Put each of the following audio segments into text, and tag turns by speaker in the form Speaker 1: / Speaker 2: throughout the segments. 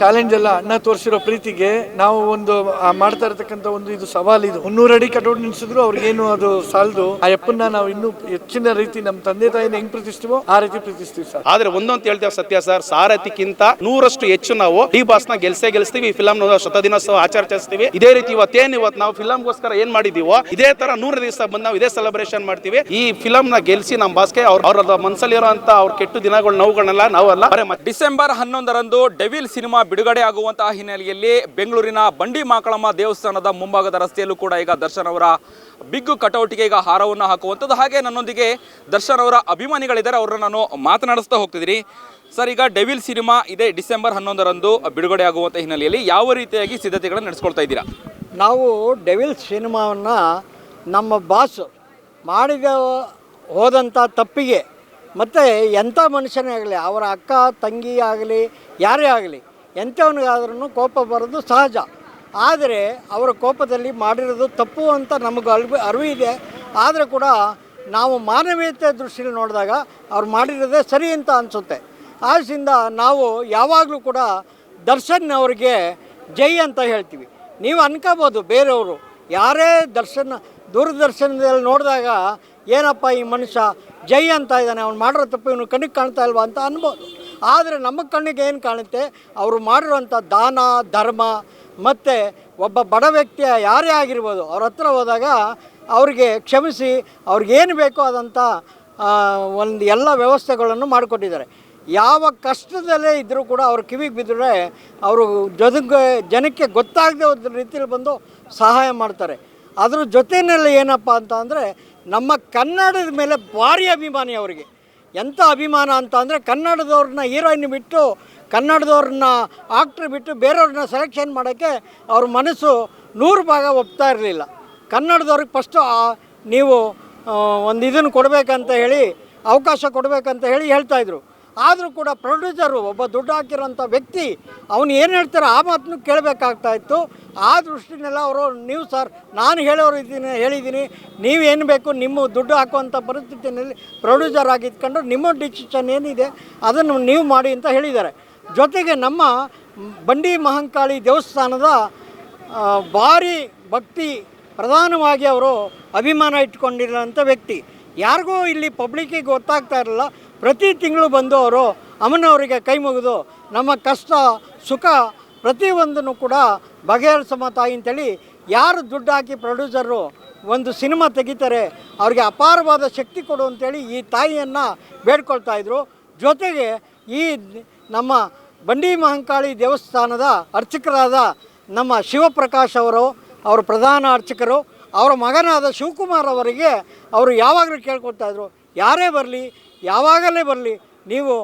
Speaker 1: Challenge ಎಲ್ಲ ಅಣ್ಣ ತೋರಿಸಿರೋ ಪ್ರೀತಿಗೆ ನಾವು ಒಂದು ಆ ಮಾಡ್ತಾ ಇರತಕ್ಕಂಥ ಒಂದು ಇದು ಸವಾಲು ಇದು. ಮುನ್ನೂರು ಅಡಿ ಕಟೌಟ್ ನಿಲ್ಸಿದ್ರು ಅವ್ರಿಗೇನು ಅದು ಸಾಲದು. ಆ ಯಪ್ಪನ್ನ ನಾವು ಇನ್ನೂ ಹೆಚ್ಚಿನ ರೀತಿ ನಮ್ಮ ತಂದೆ ತಾಯಿನ ಹೆಂಗ್ ಪ್ರೀತಿಸ್ತೀವೋ ಆ ರೀತಿ ಪ್ರೀತಿಸ್ತೀವಿ ಸರ್.
Speaker 2: ಆದ್ರೆ ಒಂದೊಂದು ಹೇಳ್ತೇವೆ ಸತ್ಯ ಸರ್ ಸಾರಥಿಕ್ಕಿಂತ ನೂರಷ್ಟು ಹೆಚ್ಚು ನಾವು ಡಿ ಬಾಸ್ನ ಗೆಲ್ಸೇ ಗೆಲ್ಸ್ತೀವಿ ಫಿಲಂ ಶತದಿನೋತ್ಸವ ಆಚರಿಸ್ತೀವಿ. ಇದೇ ರೀತಿ ಇವತ್ತೇನ್ ಇವತ್ತು ನಾವು ಫಿಲಂಗೋಸ್ಕರ ಏನ್ ಮಾಡಿದೀವೋ ಇದೇ ತರ ನೂರ ದಿವಸ ಬಂದ್ ನಾವು ಇದೇ ಸೆಲೆಬ್ರೇಷನ್ ಮಾಡ್ತೀವಿ. ಈ ಫಿಲಂ ನ ಗೆಲ್ಸಿ ನಮ್ಮ ಬಾಸ್ಗೆ ಅವ್ರ ಅವ್ರ ಮನಸ್ಸಲ್ಲಿರುವಂತ ಅವ್ರ ಕೆಟ್ಟು ದಿನಗಳು ನೋವುಗಳನ್ನೆಲ್ಲ ನಾವಲ್ಲ
Speaker 3: ಡಿಸೆಂಬರ್ ಹನ್ನೊಂದರಂದು ಡೆವಿಲ್ ಸಿನಿಮಾ ಬಿಡುಗಡೆ ಆಗುವಂತಹ ಹಿನ್ನೆಲೆಯಲ್ಲಿ ಬೆಂಗಳೂರಿನ ಬಂಡಿ ಮಾಕಳಮ್ಮ ದೇವಸ್ಥಾನದ ಮುಂಭಾಗದ ರಸ್ತೆಯಲ್ಲೂ ಕೂಡ ಈಗ ದರ್ಶನ್ ಅವರ ಬಿಗ್ ಕಟೌಟಿಗೆ ಈಗ ಹಾರವನ್ನು ಹಾಕುವಂಥದ್ದು. ಹಾಗೆ ನನ್ನೊಂದಿಗೆ ದರ್ಶನ್ ಅವರ ಅಭಿಮಾನಿಗಳಿದ್ದಾರೆ. ಅವರನ್ನು ನಾನು ಮಾತನಾಡಿಸ್ತಾ ಹೋಗ್ತಿದ್ದೀನಿ. ಸರ್, ಈಗ ಡೆವಿಲ್ ಸಿನಿಮಾ ಇದೇ. ಡಿಸೆಂಬರ್ ಹನ್ನೊಂದರಂದು ಬಿಡುಗಡೆ ಆಗುವಂಥ ಹಿನ್ನೆಲೆಯಲ್ಲಿ ಯಾವ ರೀತಿಯಾಗಿ ಸಿದ್ಧತೆಗಳನ್ನು ನಡೆಸ್ಕೊಳ್ತಾ ಇದ್ದೀರಾ?
Speaker 4: ನಾವು ಡೆವಿಲ್ ಸಿನಿಮಾವನ್ನು ನಮ್ಮ ಬಾಸ್ ಮಾಡಿದ ಹೋದಂಥ ತಪ್ಪಿಗೆ ಮತ್ತು ಎಂಥ ಮನುಷ್ಯನೇ ಆಗಲಿ, ಅವರ ಅಕ್ಕ, ತಂಗಿ ಆಗಲಿ, ಯಾರೇ ಆಗಲಿ ಎಂಥವನಿಗಾದ್ರೂ ಕೋಪ ಬರೋದು ಸಹಜ. ಆದರೆ ಅವರ ಕೋಪದಲ್ಲಿ ಮಾಡಿರೋದು ತಪ್ಪು ಅಂತ ನಮಗೆ ಅರಿವು ಅರಿವು ಇದೆ. ಆದರೆ ಕೂಡ ನಾವು ಮಾನವೀಯತೆ ದೃಷ್ಟಿಯಲ್ಲಿ ನೋಡಿದಾಗ ಅವ್ರು ಮಾಡಿರೋದೇ ಸರಿ ಅಂತ ಅನಿಸುತ್ತೆ. ಆದ್ದರಿಂದ ನಾವು ಯಾವಾಗಲೂ ಕೂಡ ದರ್ಶನ್ ಅವರಿಗೆ ಜೈ ಅಂತ ಹೇಳ್ತೀವಿ. ನೀವು ಅನ್ಕೋಬೋದು ಬೇರೆಯವರು. ಯಾರೇ ದರ್ಶನ, ದೂರದರ್ಶನದಲ್ಲಿ ನೋಡಿದಾಗ ಏನಪ್ಪ ಈ ಮನುಷ್ಯ ಜೈ ಅಂತ ಇದ್ದಾನೆ, ಅವ್ನು ಮಾಡಿರೋ ತಪ್ಪು ಇವನು ಕಣ್ಣಿಗೆ ಕಾಣ್ತಾ ಇಲ್ವಾ ಅಂತ ಅನ್ಬೋದು. ಆದರೆ ನಮ್ಮ ಕಣ್ಣಿಗೆ ಏನು ಕಾಣುತ್ತೆ? ಅವರು ಮಾಡಿರುವಂಥ ದಾನ, ಧರ್ಮ ಮತ್ತು ಒಬ್ಬ ಬಡ ವ್ಯಕ್ತಿಯ ಯಾರೇ ಆಗಿರ್ಬೋದು, ಅವ್ರ ಹತ್ರ ಹೋದಾಗ ಅವರಿಗೆ ಕ್ಷಮಿಸಿ ಅವ್ರಿಗೇನು ಬೇಕೋ ಆದಂಥ ಒಂದು ಎಲ್ಲ ವ್ಯವಸ್ಥೆಗಳನ್ನು ಮಾಡಿಕೊಟ್ಟಿದ್ದಾರೆ. ಯಾವ ಕಷ್ಟದಲ್ಲೇ ಇದ್ದರೂ ಕೂಡ ಅವ್ರ ಕಿವಿಗೆ ಬಿದ್ದರೆ ಅವರು ಜೊತೆಗೆ ಜನಕ್ಕೆ ಗೊತ್ತಾಗದೆ ಒಂದು ರೀತಿಯಲ್ಲಿ ಬಂದು ಸಹಾಯ ಮಾಡ್ತಾರೆ. ಅದ್ರ ಜೊತೆಯಲ್ಲಿ ಏನಪ್ಪ ಅಂತ ಅಂದರೆ ನಮ್ಮ ಕನ್ನಡದ ಮೇಲೆ ಭಾರಿ ಅಭಿಮಾನಿ ಅವರಿಗೆ. ಎಂಥ ಅಭಿಮಾನ ಅಂತ ಅಂದರೆ ಕನ್ನಡದವ್ರನ್ನ ಹೀರೋಯಿನ್ ಬಿಟ್ಟು, ಕನ್ನಡದವ್ರನ್ನ ಆಕ್ಟ್ರ್ ಬಿಟ್ಟು ಬೇರೆಯವ್ರನ್ನ ಸೆಲೆಕ್ಷನ್ ಮಾಡೋಕ್ಕೆ ಅವ್ರ ಮನಸ್ಸು ನೂರು ಭಾಗ ಒಪ್ತಾ ಇರಲಿಲ್ಲ. ಕನ್ನಡದವ್ರಿಗೆ ಫಸ್ಟು ನೀವು ಒಂದು ಇದನ್ನು ಕೊಡಬೇಕಂತ ಹೇಳಿ, ಅವಕಾಶ ಕೊಡಬೇಕಂತ ಹೇಳಿ ಹೇಳ್ತಾಯಿದ್ರು ಆದರೂ ಕೂಡ ಪ್ರೊಡ್ಯೂಸರು ಒಬ್ಬ ದುಡ್ಡು ಹಾಕಿರೋಂಥ ವ್ಯಕ್ತಿ, ಅವನು ಏನು ಹೇಳ್ತಾರೆ ಆ ಮಾತನ್ನು ಕೇಳಬೇಕಾಗ್ತಾ ಇತ್ತು. ಆ ದೃಷ್ಟಿನೆಲ್ಲ ಅವರು, ನೀವು ಸರ್, ನಾನು ಹೇಳೋರು ಇದ್ದೀನಿ ಹೇಳಿದ್ದೀನಿ ನೀವು ಏನು ಬೇಕು, ನಿಮ್ಮ ದುಡ್ಡು ಹಾಕುವಂಥ ಪರಿಸ್ಥಿತಿಯಲ್ಲಿ ಪ್ರೊಡ್ಯೂಸರ್ ಆಗಿದ್ಕೊಂಡು ನಿಮ್ಮ ಡಿಸಿಷನ್ ಏನಿದೆ, ಅದನ್ನು ನೀವು ಮಾಡಿ ಅಂತ ಹೇಳಿದ್ದಾರೆ. ಜೊತೆಗೆ ನಮ್ಮ ಬಂಡಿ ಮಹಂಕಾಳಿ ದೇವಸ್ಥಾನದ ಭಾರಿ ಭಕ್ತಿ ಪ್ರಧಾನವಾಗಿ ಅವರು ಅಭಿಮಾನ ಇಟ್ಕೊಂಡಿರೋಂಥ ವ್ಯಕ್ತಿ. ಯಾರಿಗೂ ಇಲ್ಲಿ ಪಬ್ಲಿಕ್ಕಿಗೆ ಗೊತ್ತಾಗ್ತಾ ಇರಲಿಲ್ಲ ಪ್ರತಿ ತಿಂಗಳು ಬಂದು ಅವರು ಅಮ್ಮನವರಿಗೆ ಕೈ ಮುಗಿದು ನಮ್ಮ ಕಷ್ಟ, ಸುಖ ಪ್ರತಿಯೊಂದನ್ನು ಕೂಡ ಬಗೆಹರಿಸಮ್ಮ ತಾಯಿ ಅಂತೇಳಿ ಯಾರು ದುಡ್ಡು ಹಾಕಿ ಪ್ರೊಡ್ಯೂಸರು ಒಂದು ಸಿನಿಮಾ ತೆಗಿತಾರೆ, ಅವ್ರಿಗೆ ಅಪಾರವಾದ ಶಕ್ತಿ ಕೊಡು ಅಂತೇಳಿ ಈ ತಾಯಿಯನ್ನು ಬೇಡ್ಕೊಳ್ತಾ ಇದ್ರು. ಜೊತೆಗೆ ಈ ನಮ್ಮ ಬಂಡಿ ಮಹಂಕಾಳಿ ದೇವಸ್ಥಾನದ ಅರ್ಚಕರಾದ ನಮ್ಮ ಶಿವಪ್ರಕಾಶ್ ಅವರು ಅವರು ಪ್ರಧಾನ ಅರ್ಚಕರು, ಅವರ ಮಗನಾದ ಶಿವಕುಮಾರ್ ಅವರಿಗೆ ಅವರು ಯಾವಾಗಲೂ ಕೇಳ್ಕೊಳ್ತಾ ಇದ್ರು, ಯಾರೇ ಬರಲಿ ಯಾವಾಗಲೇ ಬರಲಿ, ನೀವು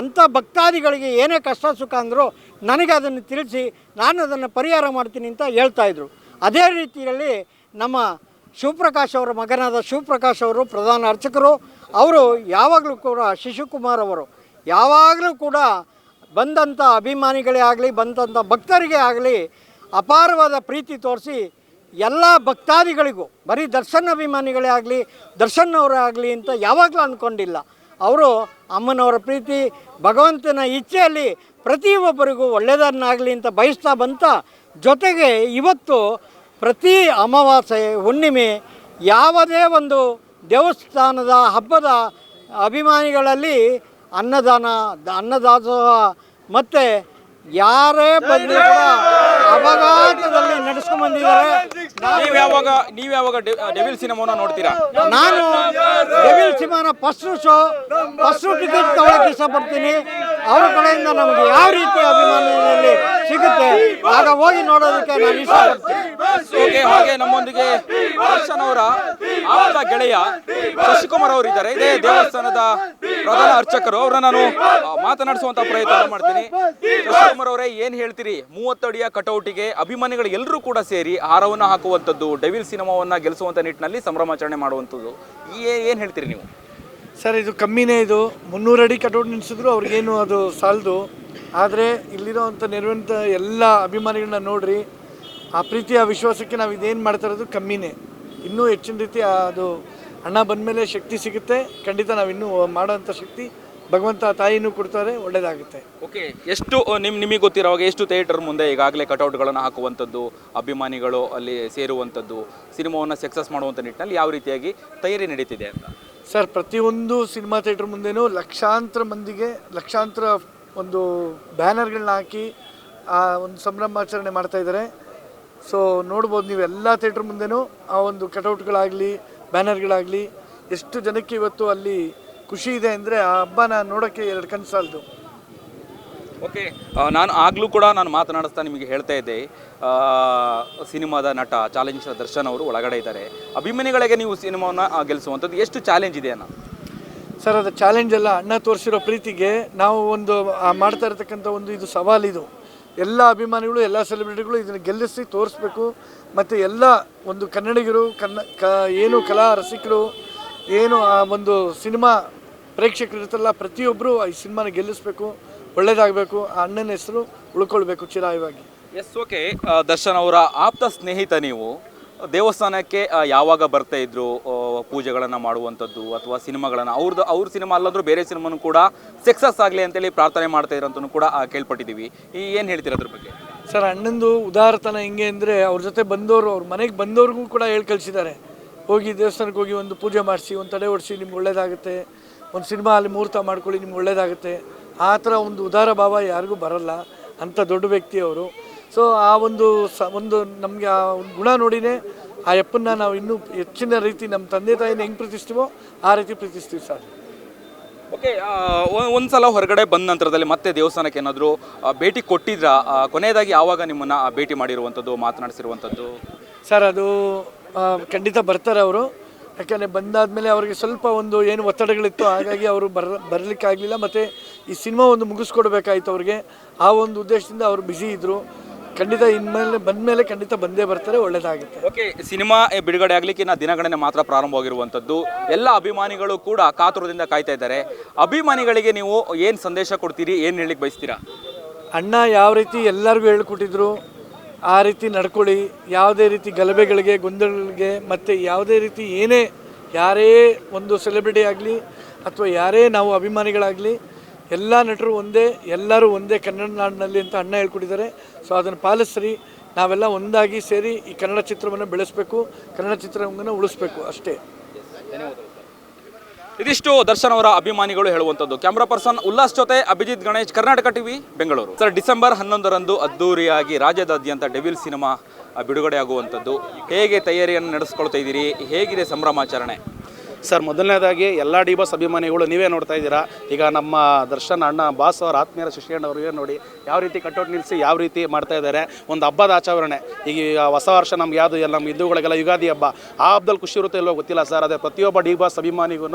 Speaker 4: ಎಂಥ ಭಕ್ತಾದಿಗಳಿಗೆ ಏನೇ ಕಷ್ಟ ಸುಖ ಅಂದರೂ ನನಗೆ ಅದನ್ನು ತಿಳಿಸಿ, ನಾನು ಅದನ್ನು ಪರಿಹಾರ ಮಾಡ್ತೀನಿ ಅಂತ ಹೇಳ್ತಾ ಇದ್ರು. ಅದೇ ರೀತಿಯಲ್ಲಿ ನಮ್ಮ ಶಿವಪ್ರಕಾಶ್ ಅವರ ಮಗನಾದ ಶಿವಪ್ರಕಾಶ್ ಅವರು ಪ್ರಧಾನ ಅರ್ಚಕರು, ಅವರು ಯಾವಾಗಲೂ ಕೂಡ ಶಿಶುಕುಮಾರ್ ಅವರು, ಯಾವಾಗಲೂ ಕೂಡ ಬಂದಂಥ ಅಭಿಮಾನಿಗಳೇ ಆಗಲಿ, ಬಂದಂಥ ಭಕ್ತರಿಗೆ ಆಗಲಿ ಅಪಾರವಾದ ಪ್ರೀತಿ ತೋರಿಸಿ ಎಲ್ಲ ಭಕ್ತಾದಿಗಳಿಗೂ, ಬರೀ ದರ್ಶನ್ ಅಭಿಮಾನಿಗಳೇ ಆಗಲಿ ದರ್ಶನ್ ಅವರೇ ಆಗಲಿ ಅಂತ ಯಾವಾಗಲೂ ಅಂದ್ಕೊಂಡಿಲ್ಲ ಅವರು ಅಮ್ಮನವರ ಪ್ರೀತಿ, ಭಗವಂತನ ಇಚ್ಛೆಯಲ್ಲಿ ಪ್ರತಿಯೊಬ್ಬರಿಗೂ ಒಳ್ಳೆಯದನ್ನಾಗಲಿ ಅಂತ ಬಯಸ್ತಾ ಬಂತ. ಜೊತೆಗೆ ಇವತ್ತು ಪ್ರತಿ ಅಮಾವಾಸ್ಯೆ, ಹುಣ್ಣಿಮೆ ಯಾವುದೇ ಒಂದು ದೇವಸ್ಥಾನದ ಹಬ್ಬದ ಅಭಿಮಾನಿಗಳಲ್ಲಿ ಅನ್ನದಾನ ಅನ್ನದಾಸೋಹ, ಮತ್ತು ಯಾರೇ ಬಂದಿರೋ ಅಪಘಾತದಲ್ಲಿ ನಡೆಸ್ಕೊಂಡ್ ಬಂದಿದ್ದಾರೆ.
Speaker 3: ನೀವು ಯಾವಾಗ ನೀವು ಯಾವಾಗ ಡೆವಿಲ್ ಸಿನಿಮಾನ ನೋಡ್ತೀರಾ?
Speaker 4: ನಾನು ಡೆವಿಲ್ ಸಿನಿಮಾನ ಫಸ್ಟ್ ಶೋ ಫಸ್ಟ್ ಟಿಕೆಟ್ ತಗೊಳಕ್ಕೆ ಇಷ್ಟಪಡ್ತೀನಿ. ಅವ್ರ ಕಡೆಯಿಂದ ನಮಗೆ ಯಾವ ರೀತಿ ಅಭಿಮಾನದಲ್ಲಿ ಸಿಗುತ್ತೆ ಆಗ ಹೋಗಿ ನೋಡೋದಕ್ಕೆ ನಾನು ಇಷ್ಟಪಡ್ತೀನಿ.
Speaker 3: ಓಕೆ ಹಾಗೆ ನಮ್ಮೊಂದಿಗೆ ದರ್ಶನ್ ಅವರ ಆಪ್ತ ಗೆಳೆಯ ಶಶಿಕುಮಾರ್ ಅವರಿದ್ದಾರೆ. ಇದೇ ದೇವಸ್ಥಾನದ ಪ್ರಧಾನ ಅರ್ಚಕರು, ಅವ್ರನ್ನ ನಾನು ಮಾತನಾಡಿಸುವಂತ ಪ್ರಯತ್ನ ಮಾಡ್ತೀನಿ. ಶಶಿಕುಮಾರ್ ಅವರೇ, ಏನ್ ಹೇಳ್ತೀರಿ? ಮೂವತ್ತಡಿಯ ಕಟೌಟಿಗೆ ಅಭಿಮಾನಿಗಳು ಎಲ್ಲರೂ ಕೂಡ ಸೇರಿ ಹಾರವನ್ನು ಹಾಕುವಂಥದ್ದು, ಡೆವಿಲ್ ಸಿನಿಮಾವನ್ನ ಗೆಲ್ಲಿಸುವಂತ ನಿಟ್ಟಿನಲ್ಲಿ ಸಂಭ್ರಮಾಚರಣೆ ಮಾಡುವಂಥದ್ದು. ಏನ್ ಹೇಳ್ತೀರಿ ನೀವು?
Speaker 1: ಸರ್, ಇದು ಕಮ್ಮಿನೇ ಇದು. ಮುನ್ನೂರು ಅಡಿ ಕಟೌಟ್ ನಿಲ್ಸಿದ್ರು ಅವ್ರಿಗೇನು ಅದು ಸಾಲದು. ಆದರೆ ಇಲ್ಲಿರೋವಂಥ ನೆರವಂಥ ಎಲ್ಲ ಅಭಿಮಾನಿಗಳನ್ನ ನೋಡ್ರಿ, ಆ ಪ್ರೀತಿ ಆ ವಿಶ್ವಾಸಕ್ಕೆ ನಾವು ಇದೇನು ಮಾಡ್ತಾ ಇರೋದು ಕಮ್ಮಿನೇ. ಇನ್ನೂ ಹೆಚ್ಚಿನ ರೀತಿ ಅದು ಅಣ್ಣ ಬಂದಮೇಲೆ ಶಕ್ತಿ ಸಿಗುತ್ತೆ. ಖಂಡಿತ ನಾವು ಇನ್ನೂ ಮಾಡೋಂಥ ಶಕ್ತಿ ಭಗವಂತ ತಾಯಿನೂ ಕೊಡ್ತಾರೆ ಒಳ್ಳೇದಾಗುತ್ತೆ.
Speaker 3: ಓಕೆ ಎಷ್ಟು ನಿಮ್ ನಿಮಗೆ ಗೊತ್ತಿರೋವಾಗ ಎಷ್ಟು ಥಿಯೇಟರ್ ಮುಂದೆ ಈಗಾಗಲೇ ಕಟೌಟ್ಗಳನ್ನು ಹಾಕುವಂಥದ್ದು ಅಭಿಮಾನಿಗಳು ಅಲ್ಲಿ ಸೇರುವಂಥದ್ದು ಸಿನಿಮಾವನ್ನು ಸಕ್ಸಸ್ ಮಾಡುವಂಥ ನಿಟ್ಟಿನಲ್ಲಿ ಯಾವ ರೀತಿಯಾಗಿ ತಯಾರಿ ನಡೀತಿದೆ ಅಂತ?
Speaker 1: ಸರ್ ಪ್ರತಿಯೊಂದು ಸಿನಿಮಾ ಥಿಯೇಟರ್ ಮುಂದೆನೂ ಲಕ್ಷಾಂತರ ಮಂದಿಗೆ ಲಕ್ಷಾಂತರ ಒಂದು ಬ್ಯಾನರ್ಗಳನ್ನ ಹಾಕಿ ಆ ಒಂದು ಸಂಭ್ರಮಾಚರಣೆ ಮಾಡ್ತಾ ಇದ್ದಾರೆ. ಸೊ ನೋಡ್ಬೋದು ನೀವು ಎಲ್ಲ ಥಿಯೇಟ್ರ್ ಮುಂದೆನೂ ಆ ಒಂದು ಕಟೌಟ್ಗಳಾಗಲಿ ಬ್ಯಾನರ್ಗಳಾಗಲಿ ಎಷ್ಟು ಜನಕ್ಕೆ ಇವತ್ತು ಅಲ್ಲಿ ಖುಷಿ ಇದೆ ಅಂದರೆ ಆ ಹಬ್ಬನ ನೋಡೋಕ್ಕೆ ಎರಡು ಕಣ್ಣು ಸಾಲದು.
Speaker 3: ಓಕೆ ನಾನು ಆಗಲೂ ಕೂಡ ನಾನು ಮಾತನಾಡಿಸ್ತಾ ನಿಮಗೆ ಹೇಳ್ತಾ ಇದ್ದೆ. ಸಿನಿಮಾದ ನಟ ಚಾಲೆಂಜ್ ದರ್ಶನ್ ಅವರು ಒಳಗಡೆ ಇದ್ದಾರೆ. ಅಭಿಮಾನಿಗಳಿಗೆ ನೀವು ಸಿನಿಮಾವನ್ನು ಗೆಲ್ಲಿಸುವಂಥದ್ದು ಎಷ್ಟು ಚಾಲೆಂಜ್ ಇದೆ ಅಣ್ಣ?
Speaker 1: ಸರ್ ಅದು ಚಾಲೆಂಜ್ ಅಲ್ಲ. ಅಣ್ಣ ತೋರಿಸಿರೋ ಪ್ರೀತಿಗೆ ನಾವು ಒಂದು ಮಾಡ್ತಾ ಇರತಕ್ಕಂಥ ಒಂದು ಇದು ಸವಾಲಿದು. ಎಲ್ಲ ಅಭಿಮಾನಿಗಳು, ಎಲ್ಲ ಸೆಲೆಬ್ರಿಟಿಗಳು ಇದನ್ನು ಗೆಲ್ಲಿಸಿ ತೋರಿಸ್ಬೇಕು. ಮತ್ತು ಎಲ್ಲ ಒಂದು ಕನ್ನಡಿಗರು, ಕನ್ನ, ಕ, ಏನು ಕಲಾ ರಸಿಕರು, ಏನು ಆ ಒಂದು ಸಿನಿಮಾ ಪ್ರೇಕ್ಷಕರು ಇರುತ್ತಲ್ಲ ಪ್ರತಿಯೊಬ್ಬರು ಈ ಸಿನಿಮಾನ ಗೆಲ್ಲಿಸ್ಬೇಕು, ಒಳ್ಳೇದಾಗಬೇಕು. ಆ ಅಣ್ಣನ ಹೆಸರು ಉಳ್ಕೊಳ್ಬೇಕು ಚಿರಾಯವಾಗಿ.
Speaker 3: ಎಸ್ ಓಕೆ ದರ್ಶನ್ ಅವರ ಆಪ್ತ ಸ್ನೇಹಿತ ನೀವು. ದೇವಸ್ಥಾನಕ್ಕೆ ಯಾವಾಗ ಬರ್ತಾ ಇದ್ರು ಪೂಜೆಗಳನ್ನು ಮಾಡುವಂಥದ್ದು ಅಥವಾ ಸಿನಿಮಾಗಳನ್ನು ಅವ್ರದ್ದು ಅವ್ರ ಸಿನಿಮಾ ಅಲ್ಲಾದರೂ ಬೇರೆ ಸಿನಿಮಾನು ಕೂಡ ಸಕ್ಸಸ್ ಆಗಲಿ ಅಂತೇಳಿ ಪ್ರಾರ್ಥನೆ ಮಾಡ್ತಾ ಇರೋಂತನೂ ಕೂಡ ಕೇಳ್ಪಟ್ಟಿದ್ದೀವಿ. ಈ, ಏನು ಹೇಳ್ತೀರ ಅದ್ರ ಬಗ್ಗೆ?
Speaker 1: ಸರ್, ಅಣ್ಣಂದು ಉದಾರತನ ಹೆಂಗೆ ಅಂದರೆ ಅವ್ರ ಜೊತೆ ಬಂದವರು ಅವ್ರ ಮನೆಗೆ ಬಂದವ್ರಿಗೂ ಕೂಡ ಹೇಳಿ ಕಳಿಸಿದ್ದಾರೆ. ಹೋಗಿ ದೇವಸ್ಥಾನಕ್ಕೆ ಹೋಗಿ ಒಂದು ಪೂಜೆ ಮಾಡಿಸಿ, ಒಂದು ತಡೆ ಓಡಿಸಿ ನಿಮ್ಗೆ ಒಳ್ಳೇದಾಗುತ್ತೆ. ಒಂದು ಸಿನಿಮಾ ಅಲ್ಲಿ ಮುಹೂರ್ತ ಮಾಡ್ಕೊಳ್ಳಿ, ನಿಮ್ಗೆ ಒಳ್ಳೇದಾಗುತ್ತೆ. ಆ ಥರ ಒಂದು ಉದಾರ ಭಾವ ಯಾರಿಗೂ ಬರಲ್ಲ. ಅಂಥ ದೊಡ್ಡ ವ್ಯಕ್ತಿ ಅವರು. ಸೊ ಆ ಒಂದು ಸ ಒಂದು ನಮಗೆ ಆ ಒಂದು ಗುಣ ನೋಡಿನೇ ಆ ಯಪ್ಪನ್ನ ನಾವು ಇನ್ನೂ ಹೆಚ್ಚಿನ ರೀತಿ ನಮ್ಮ ತಂದೆ ತಾಯಿನ ಹೆಂಗೆ ಪ್ರೀತಿಸ್ತೀವೋ ಆ ರೀತಿ ಪ್ರೀತಿಸ್ತೀವಿ ಸರ್.
Speaker 3: ಓಕೆ ಒಂದು ಸಲ ಹೊರಗಡೆ ಬಂದ ನಂತರದಲ್ಲಿ ಮತ್ತೆ ದೇವಸ್ಥಾನಕ್ಕೆ ಏನಾದರೂ ಭೇಟಿ ಕೊಟ್ಟಿದ್ರಾ? ಕೊನೆಯದಾಗಿ ಯಾವಾಗ ನಿಮ್ಮನ್ನು ಭೇಟಿ ಮಾಡಿರುವಂಥದ್ದು ಮಾತನಾಡಿಸಿರುವಂಥದ್ದು?
Speaker 1: ಸರ್ ಅದು ಖಂಡಿತ ಬರ್ತಾರೆ ಅವರು. ಯಾಕೆಂದರೆ ಬಂದಾದಮೇಲೆ ಅವರಿಗೆ ಸ್ವಲ್ಪ ಒಂದು ಏನು ಒತ್ತಡಗಳಿತ್ತು ಹಾಗಾಗಿ ಅವರು ಬರ ಬರಲಿಕ್ಕಾಗಲಿಲ್ಲ. ಮತ್ತು ಈ ಸಿನಿಮಾ ಒಂದು ಮುಗಿಸ್ಕೊಡ್ಬೇಕಾಯ್ತು ಅವ್ರಿಗೆ. ಆ ಒಂದು ಉದ್ದೇಶದಿಂದ ಅವರು ಬ್ಯುಸಿ ಇದ್ದರು ಖಂಡಿತ ಇನ್ಮೇಲೆ ಬಂದಮೇಲೆ ಖಂಡಿತ ಬಂದೇ ಬರ್ತಾರೆ ಒಳ್ಳೇದಾಗುತ್ತೆ.
Speaker 3: ಓಕೆ ಸಿನಿಮಾ ಬಿಡುಗಡೆ ಆಗಲಿಕ್ಕೆ ನಾ ದಿನಗಣನೆ ಮಾತ್ರ ಪ್ರಾರಂಭವಾಗಿರುವಂಥದ್ದು. ಎಲ್ಲ ಅಭಿಮಾನಿಗಳು ಕೂಡ ಕಾತುರದಿಂದ ಕಾಯ್ತಾ ಇದ್ದಾರೆ. ಅಭಿಮಾನಿಗಳಿಗೆ ನೀವು ಏನು ಸಂದೇಶ ಕೊಡ್ತೀರಿ ಏನು ಹೇಳಲಿಕ್ಕೆ ಬಯಸ್ತೀರಾ?
Speaker 1: ಅಣ್ಣ ಯಾವ ರೀತಿ ಎಲ್ಲರಿಗೂ ಹೇಳ್ಕೊಟ್ಟಿದ್ರು ಆ ರೀತಿ ನಡ್ಕೊಳ್ಳಿ. ಯಾವುದೇ ರೀತಿ ಗಲಭೆಗಳಿಗೆ ಗೊಂದಲಗಳಿಗೆ ಮತ್ತು ಯಾವುದೇ ರೀತಿ ಏನೇ ಯಾರೇ ಒಂದು ಸೆಲೆಬ್ರಿಟಿ ಆಗಲಿ ಅಥವಾ ಯಾರೇ ನಾವು ಅಭಿಮಾನಿಗಳಾಗಲಿ ಎಲ್ಲ ನಟರು ಒಂದೇ, ಎಲ್ಲರೂ ಒಂದೇ ಕನ್ನಡ ನಾಡಿನಲ್ಲಿ ಅಂತ ಅಣ್ಣ ಹೇಳ್ಕೊಟ್ಟಿದ್ದಾರೆ. ಸೊ ಅದನ್ನು ಪಾಲಿಸ್ರಿ. ನಾವೆಲ್ಲ ಒಂದಾಗಿ ಸೇರಿ ಈ ಕನ್ನಡ ಚಿತ್ರವನ್ನು ಬೆಳೆಸಬೇಕು, ಕನ್ನಡ ಚಿತ್ರವನ್ನು ಉಳಿಸ್ಬೇಕು ಅಷ್ಟೇ.
Speaker 3: ಇದಿಷ್ಟು ದರ್ಶನ್ ಅವರ ಅಭಿಮಾನಿಗಳು ಹೇಳುವಂಥದ್ದು. ಕ್ಯಾಮ್ರಾ ಪರ್ಸನ್ ಉಲ್ಲಾಸ್ ಜೊತೆ Abhijit Ganesh, Karnataka TV, Bengaluru. Sir December ಹನ್ನೊಂದರಂದು ಅದ್ದೂರಿಯಾಗಿ ರಾಜ್ಯದಾದ್ಯಂತ ಡೆವಿಲ್ ಸಿನಿಮಾ ಬಿಡುಗಡೆ ಆಗುವಂಥದ್ದು ಹೇಗೆ ತಯಾರಿಯನ್ನು ನಡೆಸ್ಕೊಳ್ತಾ ಇದ್ದೀರಿ? ಹೇಗಿದೆ ಸಂಭ್ರಮಾಚರಣೆ?
Speaker 2: ಸರ್, ಮೊದಲನೇದಾಗಿ ಎಲ್ಲ ಡಿ ಬಾಸ್ ಅಭಿಮಾನಿಗಳು ನೀವೇ ನೋಡ್ತಾ ಇದ್ದೀರಾ? ಈಗ ನಮ್ಮ ದರ್ಶನ್ ಅಣ್ಣ ಬಾಸ್ ಅವರ ಆತ್ಮೀಯರ ಶಿಷ್ಯಣ್ಣ ಅವ್ರಿಗೆ ನೋಡಿ, ಯಾವ ರೀತಿ ಕಟೌಟ್ ನಿಲ್ಲಿಸಿ ಯಾವ ರೀತಿ ಮಾಡ್ತಾ ಇದ್ದಾರೆ? ಒಂದು ಹಬ್ಬದ ಆಚರಣೆ. ಈಗ ಹೊಸ ವರ್ಷ ನಮ್ಗೆ ಯಾವುದು ಎಲ್ಲ ನಮ್ಮ ಹಿಂದೂಗಳಿಗೆಲ್ಲ ಯುಗಾದಿ ಹಬ್ಬ. ಆ ಹಬ್ಬದಲ್ಲಿ ಖುಷಿ ಇರುತ್ತೆ ಇಲ್ವೋ ಗೊತ್ತಿಲ್ಲ ಸರ್ ಅದೇ ಪ್ರತಿಯೊಬ್ಬ ಡಿ ಬಾಸ್ ಅಭಿಮಾನಿಗೂ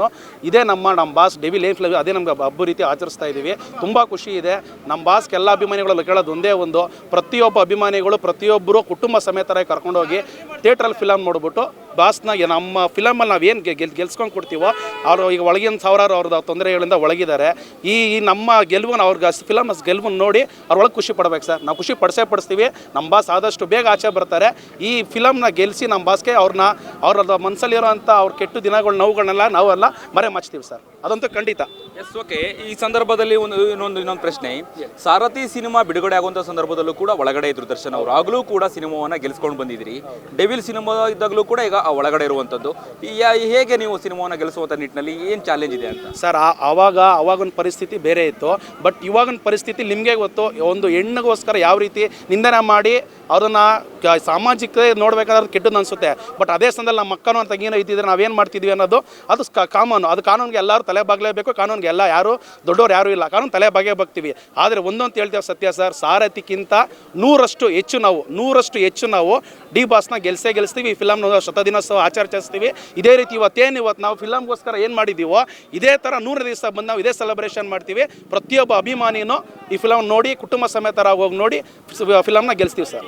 Speaker 2: ಇದೇ ನಮ್ಮ ನಮ್ಮ ಬಾಸ್ ಡೆವಿ ಲೈಫ್ ಲೈವ್ ಅದೇ ನಮ್ಗೆ ಹಬ್ಬ ರೀತಿ ಆಚರಿಸ್ತಾ ಇದ್ದೀವಿ ತುಂಬ ಖುಷಿ ಇದೆ. ನಮ್ಮ ಬಾಸ್ಗೆ ಎಲ್ಲ ಅಭಿಮಾನಿಗಳು ಕೇಳೋದು ಒಂದೇ ಒಂದು. ಪ್ರತಿಯೊಬ್ಬ ಅಭಿಮಾನಿಗಳು ಪ್ರತಿಯೊಬ್ಬರು ಕುಟುಂಬ ಸಮೇತರಾಗಿ ಕರ್ಕೊಂಡೋಗಿ ಥಿಯೇಟ್ರಲ್ಲಿ ಫಿಲಮ್ ನೋಡ್ಬಿಟ್ಟು ಬಾಸ್ನ ನಮ್ಮ ಫಿಲಮಲ್ಲಿ ನಾವು ಏನು ಗೆಲ್ ಗೆಲ್ಸ್ಕೊಂಡು ಕೊಡ್ತೀವೋ, ಅವರು ಈಗ ಒಳಗಿನ ಸಾವಿರಾರು ಅವ್ರದ್ದು ತೊಂದರೆಗಳಿಂದ ಒಳಗಿದ್ದಾರೆ. ಈ ನಮ್ಮ ಗೆಲುವನ್ನು ಅವ್ರಿಗೆ ಫಿಲಮ್ ಗೆಲುವನ್ನು ನೋಡಿ ಅವ್ರೊಳಗೆ ಖುಷಿ ಪಡ್ಬೇಕು ಸರ್. ನಾವು ಖುಷಿ ಪಡಿಸೇ ಪಡಿಸ್ತೀವಿ. ನಮ್ಮ ಬಾಸ್ ಆದಷ್ಟು ಬೇಗ ಆಚೆ ಬರ್ತಾರೆ. ಈ ಫಿಲಮ್ನ ಗೆಲ್ಲಿಸಿ ನಮ್ಮ ಬಾಸ್ಗೆ ಅವ್ರನ್ನ ಅವ್ರದ್ದು ಮನಸ್ಸಲ್ಲಿರೋ ಅಂಥ ಅವ್ರ ಕೆಟ್ಟು ದಿನಗಳ ನೋವುಗಳನ್ನೆಲ್ಲ ನಾವೆಲ್ಲ ಮರೆ ಮಚ್ತೀವಿ ಸರ್. ಅದಂತೂ ಖಂಡಿತ.
Speaker 3: ಎಸ್ ಓಕೆ ಈ ಸಂದರ್ಭದಲ್ಲಿ ಒಂದು ಇನ್ನೊಂದು ಇನ್ನೊಂದು ಪ್ರಶ್ನೆ. ಸಾರಥಿ ಸಿನಿಮಾ ಬಿಡುಗಡೆ ಆಗುವಂಥ ಸಂದರ್ಭದಲ್ಲೂ ಕೂಡ ಒಳಗಡೆ ಇದ್ರು ದರ್ಶನ್ ಅವರು. ಆಗಲೂ ಕೂಡ ಸಿನಿಮಾವನ್ನು ಗೆಲ್ಸ್ಕೊಂಡು ಬಂದಿದ್ದೀರಿ. ಡೆವಿಲ್ ಸಿನಿಮಾ ಇದ್ದಾಗಲೂ ಕೂಡ ಈಗ ಒಳಗಡೆ ಇರುವಂಥದ್ದು ಈ ಹೇಗೆ ನೀವು ಸಿನಿಮಾವನ್ನು ಗೆಲ್ಲಿಸುವಂಥ ನಿಟ್ಟಿನಲ್ಲಿ ಏನು ಚಾಲೆಂಜ್ ಇದೆ ಅಂತ?
Speaker 2: ಸರ್ ಆ- ಆವಾಗ ಅವಾಗಿನ ಪರಿಸ್ಥಿತಿ ಬೇರೆ ಇತ್ತು. ಬಟ್ ಇವಾಗಿನ ಪರಿಸ್ಥಿತಿ ನಿಮಗೆ ಗೊತ್ತು. ಒಂದು ಹೆಣ್ಣಿಗೋಸ್ಕರ ಯಾವ ರೀತಿ ನಿಂದನೆ ಮಾಡಿ ಅದನ್ನು ಸಾಮಾಜಿಕ ನೋಡ್ಬೇಕಾದ್ರೆ ಕೆಟ್ಟದ್ದು ಅನಿಸುತ್ತೆ. ಬಟ್ ಅದೇ ಸಂದರ್ಭದಲ್ಲಿ ನಮ್ಮ ಅಕ್ಕನೋ ಅಂತ ಏನೋ ಇದ್ದಿದ್ರೆ ನಾವೇನು ಮಾಡ್ತಿದ್ವಿ ಅನ್ನೋದು ಅದು ಕಾಮನ್ ಅದು ಕಾನೂನಿಗೆ ಎಲ್ಲರೂ ತಲೆ ಬಾಗಲೇಬೇಕು ಕಾನೂನಿಗೆ ಎಲ್ಲ ಯಾರು, ದೊಡ್ಡವ್ರು ಯಾರೂ ಇಲ್ಲ. ಕಾನೂನು ತಲೆ ಬಗೆ ಬಗ್ತೀವಿ. ಆದರೆ ಒಂದೊಂದು ಹೇಳ್ತೇವೆ ಸತ್ಯ ಸರ್, ಸಾರಥಿಕ್ಕಿಂತ ನೂರಷ್ಟು ಹೆಚ್ಚು ನಾವು, ನೂರಷ್ಟು ಹೆಚ್ಚು ನಾವು ಡಿ ಬಾಸ್ನ ಗೆಲ್ಸೇ ಗೆಲ್ಸ್ತೀವಿ. ಈ ಫಿಲಮ್ನ ಶತದಿನೋತ್ಸವ ಆಚರಿಸ್ತೀವಿ. ಇದೇ ರೀತಿ ಇವತ್ತೇನು ಇವತ್ತು ನಾವು ಫಿಲಮ್ಗೋಸ್ಕರ ಏನು ಮಾಡಿದ್ದೀವೋ, ಇದೇ ಥರ ನೂರು ದಿವಸ ಬಂದು ನಾವು ಇದೇ ಸೆಲೆಬ್ರೇಷನ್ ಮಾಡ್ತೀವಿ. ಪ್ರತಿಯೊಬ್ಬ ಅಭಿಮಾನಿನೂ ಈ ಫಿಲಮ್ ನೋಡಿ, ಕುಟುಂಬ ಸಮೇತರಾಗಿ ಹೋಗಿ ನೋಡಿ ಫಿಲಮ್ನ ಗೆಲ್ಸ್ತೀವಿ ಸರ್.